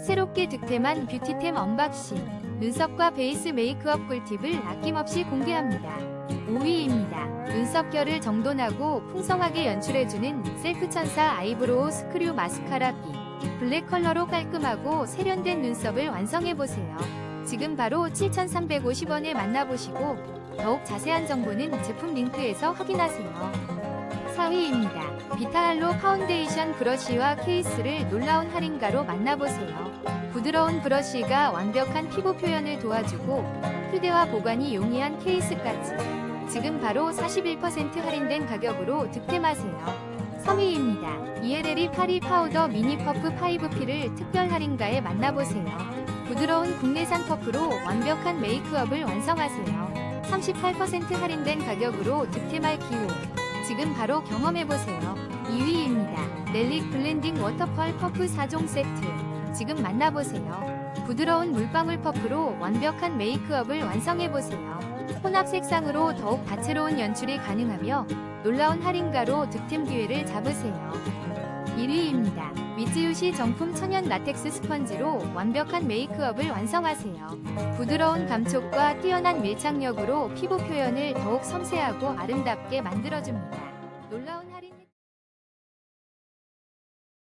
새롭게 득템한 뷰티템 언박싱 눈썹과 베이스 메이크업 꿀팁을 아낌없이 공개합니다. 5위입니다. 눈썹 결을 정돈하고 풍성하게 연출해주는 셀프 천사 아이브로우 스크류 마스카라 B 블랙 컬러로 깔끔하고 세련된 눈썹을 완성해보세요. 지금 바로 7,350원에 만나보시고 더욱 자세한 정보는 제품 링크에서 확인하세요. 4위입니다. 비타할로 파운데이션 브러쉬와 케이스를 놀라운 할인가로 만나보세요. 부드러운 브러쉬가 완벽한 피부 표현을 도와주고 휴대와 보관이 용이한 케이스까지 지금 바로 41% 할인된 가격으로 득템하세요. 3위입니다. 이에레리 파리 파우더 미니 퍼프 5P를 특별 할인가에 만나보세요. 부드러운 국내산 퍼프로 완벽한 메이크업을 완성하세요. 38% 할인된 가격으로 득템할 기회. 지금 바로 경험해보세요. 2위입니다. 넬릭 블렌딩 워터펄 퍼프 4종 세트. 지금 만나보세요. 부드러운 물방울 퍼프로 완벽한 메이크업을 완성해보세요. 혼합 색상으로 더욱 다채로운 연출이 가능하며 놀라운 할인가로 득템 기회를 잡으세요. 1위입니다. 위즈유시 정품 천연 라텍스 스펀지로 완벽한 메이크업을 완성하세요. 부드러운 감촉과 뛰어난 밀착력으로 피부 표현을 더욱 섬세하고 아름답게 만들어줍니다. 놀라운